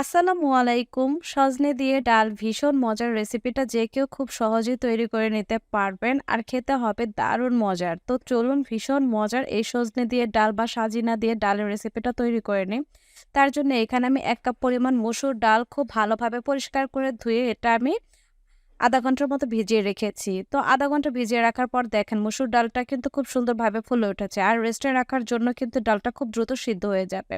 আসসালামু আলাইকুম। সজনে দিয়ে ডাল ভীষণ মজার রেসিপিটা যে কেউ খুব সহজেই তৈরি করে নিতে পারবেন আর খেতে হবে দারুণ মজার। তো চলুন ভীষণ মজার এই সজনে দিয়ে ডাল বা সাজিনা দিয়ে ডালের রেসিপিটা তৈরি করে নিই। তার জন্য এখানে আমি এক কাপ পরিমাণ মসুর ডাল খুব ভালোভাবে পরিষ্কার করে ধুয়ে এটা আমি আধা ঘণ্টার মতো ভিজিয়ে রেখেছি। তো আধা ঘণ্টা ভিজিয়ে রাখার পর দেখেন মসুর ডালটা কিন্তু খুব সুন্দরভাবে ফুলে উঠেছে। আর রেস্টে রাখার জন্য কিন্তু ডালটা খুব দ্রুত সিদ্ধ হয়ে যাবে।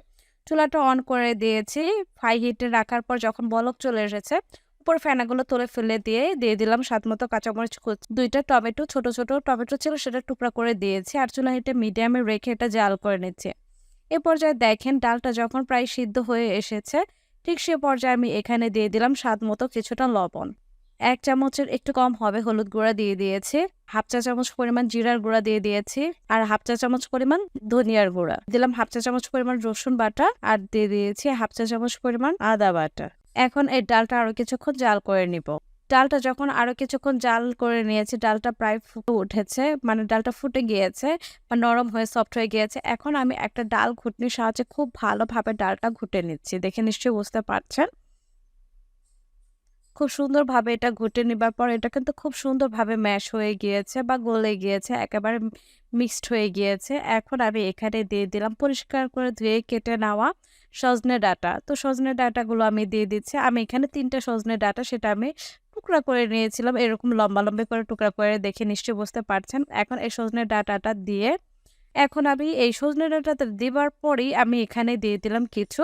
চুলাটা অন করে দিয়েছি। হাই হিটে রাখার পর যখন বলক চলে এসেছে, উপর ফেনাগুলো তুলে ফেলে দিয়ে দিয়ে দিলাম স্বাদ মতো কাঁচামরিচ কুচি দুইটা টমেটো, ছোট ছোট টমেটো ছিল সেটা টুকরা করে দিয়েছি আর চুলা হিটে মিডিয়ামে রেখে এটা জাল করে নিচ্ছি। এ পর্যায়ে দেখেন ডালটা যখন প্রায় সিদ্ধ হয়ে এসেছে, ঠিক সে পর্যায়ে আমি এখানে দিয়ে দিলাম স্বাদ মতো কিছুটা লবণ। এক চামচের একটু কম হবে, হলুদ গুঁড়া দিয়ে দিয়েছি। হাফ চা চামচ পরিমাণ জিরার গুঁড়া দিয়ে দিয়েছি আর হাফ চা চামচ পরিমাণ ধনিয়ার গুঁড়া। দিলাম হাফ চা চামচ পরিমাণ রসুন বাটা আর দিয়ে দিয়েছি হাফ চা চামচ পরিমাণ আদা বাটা। এখন এই ডালটা আরও কিছুক্ষণ জাল করে নিব। ডালটা যখন আরও কিছুক্ষণ জাল করে নিয়েছি, ডালটা প্রায় ফুটে উঠেছে মানে ডালটা ফুটে গিয়েছে বা নরম হয়ে সফট হয়ে গিয়েছে, এখন আমি একটা ডাল ঘুটনির সাহায্যে খুব ভালোভাবে ডালটা ঘুটে নিচ্ছি। দেখে নিশ্চয়ই বুঝতে পারছেন। খুব সুন্দরভাবে এটা ঘুটে নেবার পর এটা কিন্তু খুব সুন্দরভাবে ম্যাশ হয়ে গিয়েছে বা গলে গিয়েছে, একেবারে মিক্সড হয়ে গিয়েছে। এখন আমি এখানে দিয়ে দিলাম পরিষ্কার করে ধুয়ে কেটে নেওয়া সজনে ডাটা। তো সজনে ডাটাগুলো আমি দিয়ে দিচ্ছি। আমি এখানে তিনটা সজনে ডাটা সেটা আমি টুকরা করে নিয়েছিলাম। এরকম লম্বা লম্বা করে টুকরা করে দেখে নিশ্চয়ই বুঝতে পারছেন। এখন এই সজনে ডাটাটা দিয়ে এখন আমি এই সজনে ডাটাতে দেওয়ার পরেই আমি এখানে দিয়ে দিলাম কিছু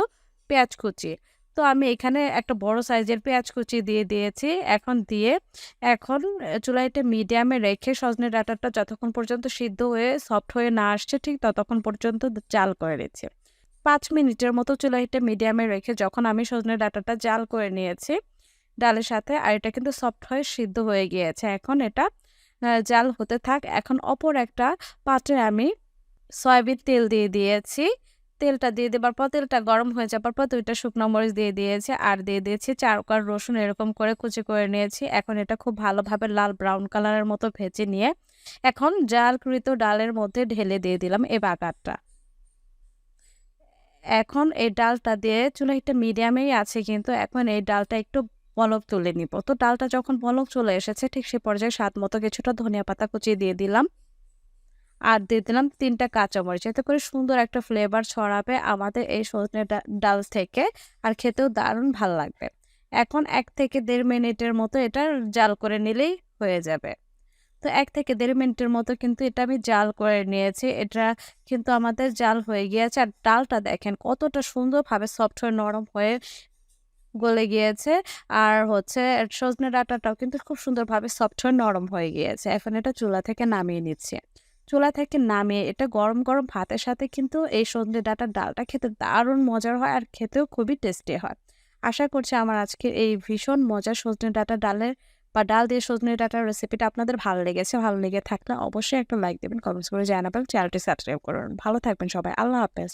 পেঁয়াজ কুচি। তো আমি এখানে একটা বড় সাইজের পেঁয়াজ কুচি দিয়ে দিয়েছি। এখন দিয়ে, এখন চুলাইটা মিডিয়ামে রেখে সজনে ডাঁটাটা যতক্ষণ পর্যন্ত সিদ্ধ হয়ে, সফট হয়ে না আসছে, ঠিক ততক্ষণ পর্যন্ত জাল করে নিচ্ছি। পাঁচ মিনিটের মতো চুলাইটা মিডিয়ামে রেখে যখন আমি সজনে ডাঁটাটা জাল করে নিয়েছি, ডালের সাথে, আর এটা কিন্তু সফট হয়ে সিদ্ধ হয়ে গিয়েছে। এখন এটা জাল হতে থাক। এখন অপর একটা পাত্রে আমি সয়াবিন তেল দিয়ে দিয়েছি। তেলটা দিয়ে দেবার পর তেলটা গরম হয়ে যাবার পর দুইটা শুকনো মরিচ দিয়ে দিয়েছি আর দিয়ে দিয়েছি চার কার রসুন এরকম করে কুচি করে নিয়েছি। এখন এটা খুব ভালোভাবে লাল ব্রাউন কালারের মতো ভেজে নিয়ে এখন জালকৃত ডালের মধ্যে ঢেলে দিয়ে দিলাম এই বাগারটা এখন এই ডালটা দিয়ে চুলাইটা মিডিয়ামেই আছে কিন্তু এখন এই ডালটা একটু বলক তুলে নিব। তো ডালটা যখন বলক চলে এসেছে ঠিক সে পর্যায়ে স্বাদ মতো কিছুটা ধনিয়া পাতা কুচিয়ে দিয়ে দিলাম। আর দিয়ে দিলাম তিনটা কাঁচামরিচ। এতে করে সুন্দর একটা ফ্লেভার ছড়াবে আমাদের এই সজনে ডাল থেকে আর খেতেও দারুণ ভালো লাগবে। এখন এক থেকে দেড় মিনিটের মতো এটা জাল করে নিলেই হয়ে যাবে। তো এক থেকে দেড় মিনিটের মতো কিন্তু এটা আমি জাল করে নিয়েছি। এটা কিন্তু আমাদের জাল হয়ে গিয়েছে আর ডালটা দেখেন কতটা সুন্দরভাবে সফট হয়ে, নরম হয়ে গলে গিয়েছে। আর হচ্ছে সজনে ডাটাটাও কিন্তু খুব সুন্দরভাবে সফট হয়ে, নরম হয়ে গিয়েছে। এখন এটা চুলা থেকে নামিয়ে নিচ্ছে। চুলা থেকে নামিয়ে এটা গরম গরম ভাতের সাথে কিন্তু এই সন্ধ্যে ডাটার ডালটা খেতে দারুণ মজার হয় আর খেতেও খুবই টেস্টি হয়। আশা করছি আমার আজকের এই ভীষণ মজার সজনে ডাটা ডালের বা ডাল দিয়ে সজনে ডাটার রেসিপিটা আপনাদের ভালো লেগেছে, ভালো লেগে থাকলে অবশ্যই একটা লাইক দেবেন কমেন্টস করে জানাবেন চ্যানেলটি সাবস্ক্রাইব করুন। ভালো থাকবেন সবাই, আল্লাহ হাফেজ।